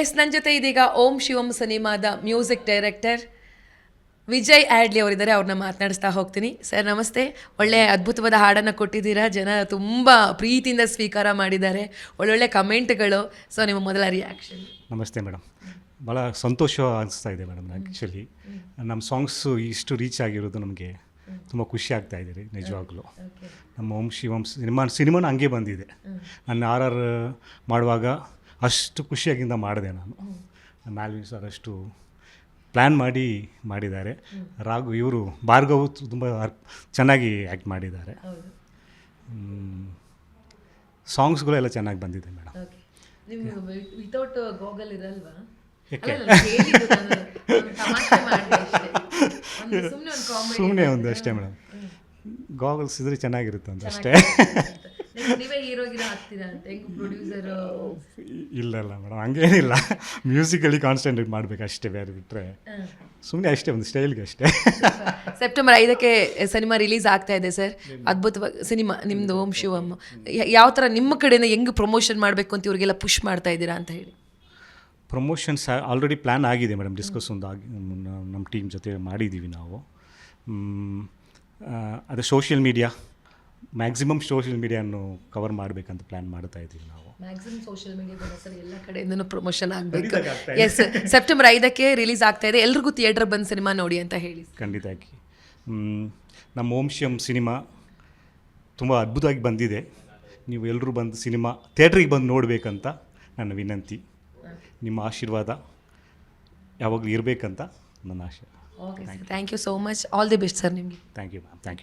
S ನನ್ನ ಜೊತೆ ಇದೀಗ ಓಂ ಶಿವಂ ಸಿನಿಮಾದ ಮ್ಯೂಸಿಕ್ ಡೈರೆಕ್ಟರ್ ವಿಜಯ್ ಆಡ್ಲಿ ಅವರಿದ್ದಾರೆ ಅವ್ರನ್ನ ಮಾತನಾಡಿಸ್ತಾ ಹೋಗ್ತೀನಿ. ಸರ್ ನಮಸ್ತೆ. ಒಳ್ಳೆ ಅದ್ಭುತವಾದ ಹಾಡನ್ನು ಕೊಟ್ಟಿದ್ದೀರಾ. ಜನ ತುಂಬ ಪ್ರೀತಿಯಿಂದ ಸ್ವೀಕಾರ ಮಾಡಿದ್ದಾರೆ. ಒಳ್ಳೊಳ್ಳೆ ಕಮೆಂಟ್ಗಳು. ಸೊ ನಿಮ್ಮ ಮೊದಲ ರಿಯಾಕ್ಷನ್ ನಮಸ್ತೆ ಮೇಡಮ್. ಭಾಳ ಸಂತೋಷ ಅನಿಸ್ತಾ ಇದೆ ಮೇಡಮ್ ಆ್ಯಕ್ಚುಲಿ ನಮ್ಮ ಸಾಂಗ್ಸು ಇಷ್ಟು ರೀಚ್ ಆಗಿರೋದು ನಮಗೆ ತುಂಬ ಖುಷಿ ಆಗ್ತಾ ಇದ್ದೀರಿ ನಿಜವಾಗ್ಲೂ. ನಮ್ಮ ಓಂ ಶಿವಂ ಸಿನಿಮಾ ಸಿನಿಮಾನ ಹಂಗೆ ಬಂದಿದೆ. ನಾನು ಆರ್ ಆರ್ ಮಾಡುವಾಗ ಅಷ್ಟು ಖುಷಿಯಾಗಿಂದ ಮಾಡಿದೆ ನಾನು. ಮ್ಯಾಲ್ವಿನ್ ಸರ್ ಅಷ್ಟು ಪ್ಲ್ಯಾನ್ ಮಾಡಿ ಮಾಡಿದ್ದಾರೆ. ರಾಘು ಇವರು ಭಾರ್ಗವು ತುಂಬ ಚೆನ್ನಾಗಿ ಆ್ಯಕ್ಟ್ ಮಾಡಿದ್ದಾರೆ. ಸಾಂಗ್ಸ್ಗಳೆಲ್ಲ ಚೆನ್ನಾಗಿ ಬಂದಿದೆ ಮೇಡಮ್. Without goggle ಇರಲ್ವಾ? ಸುಮ್ಮನೆ ಒಂದು ಅಷ್ಟೇ. ಮೇಡಮ್. ಗಾಗಲ್ಸ್ ಇದ್ರೆ ಚೆನ್ನಾಗಿರುತ್ತೆ ಅಂತ ಅಷ್ಟೇ. ನೀವೇ ಆಗ್ತೀರಾ ಅಂತ ಹೆಂಗ್ ಪ್ರೊಡ್ಯೂಸರ್ ಇಲ್ಲ ಇಲ್ಲ ಮೇಡಮ್ ಹಂಗೇನಿಲ್ಲ. ಮ್ಯೂಸಿಕಲಿ ಕಾನ್ಸಂಟ್ರೇಟ್ ಮಾಡಬೇಕು ಅಷ್ಟೇ ಬೇರೆ ಬಿಟ್ಟರೆ ಸುಮ್ಮನೆ ಅಷ್ಟೇ ಒಂದು ಸ್ಟೈಲ್ಗೆ ಅಷ್ಟೇ. ಸೆಪ್ಟೆಂಬರ್ ಐದಕ್ಕೆ ಸಿನಿಮಾ ರಿಲೀಸ್ ಆಗ್ತಾ ಇದೆ ಸರ್ ಅದ್ಭುತವಾಗಿ ಸಿನಿಮಾ ನಿಮ್ಮದು ಓಂ ಶಿವಮ್ ಯಾವ ಥರ ನಿಮ್ಮ ಕಡೆಯಿಂದ ಹೆಂಗೆ ಪ್ರಮೋಷನ್ ಮಾಡಬೇಕು ಅಂತ ಇವರಿಗೆಲ್ಲ ಪುಷ್ ಮಾಡ್ತಾ ಇದ್ದೀರಾ ಅಂತ ಹೇಳಿ. ಪ್ರಮೋಷನ್ಸ್ ಆಲ್ರೆಡಿ ಪ್ಲ್ಯಾನ್ ಆಗಿದೆ ಮೇಡಮ್ ಡಿಸ್ಕಸ್ ಒಂದು ಆಗಿ ನಮ್ಮ- ಟೀಮ್ ಜೊತೆ ಮಾಡಿದ್ದೀವಿ ನಾವು. ಅದೇ ಸೋಷಿಯಲ್ ಮೀಡಿಯಾ ಮ್ಯಾಕ್ಸಿಮಮ್ ಸೋಷಿಯಲ್ ಮೀಡಿಯಾನು ಕವರ್ ಮಾಡಬೇಕಂತ ಪ್ಲ್ಯಾನ್ ಮಾಡ್ತಾ ಇದ್ದೀವಿ ನಾವು. ಮ್ಯಾಕ್ಸಿಮಮ್ ಸೋಷಿಯಲ್ ಮೀಡಿಯಾದ ಸರ್ ಎಲ್ಲ ಕಡೆಯಿಂದನೂ ಪ್ರಮೋಷನ್ ಆಗಬೇಕು. ಎಸ್ ಸೆಪ್ಟೆಂಬರ್ ಐದಕ್ಕೆ ರಿಲೀಸ್ ಆಗ್ತಾ ಇದೆ. ಎಲ್ರಿಗೂ ಥಿಯೇಟರ್ ಬಂದು ಸಿನಿಮಾ ನೋಡಿ ಅಂತ ಹೇಳಿ. ಖಂಡಿತ ನಮ್ಮ ಓಂಶಿಯಂ ಸಿನಿಮಾ ತುಂಬ ಅದ್ಭುತವಾಗಿ ಬಂದಿದೆ. ನೀವು ಎಲ್ಲರೂ ಬಂದು ಸಿನಿಮಾ ಥಿಯೇಟ್ರಿಗೆ ಬಂದು ನೋಡಬೇಕಂತ ನನ್ನ ವಿನಂತಿ. ನಿಮ್ಮ ಆಶೀರ್ವಾದ ಯಾವಾಗಲೂ ಇರಬೇಕಂತ ನನ್ನ ಆಶೆ. Okay sir thank you so much all the best sir ನಿಮಗೆ. Thank you ma'am thank you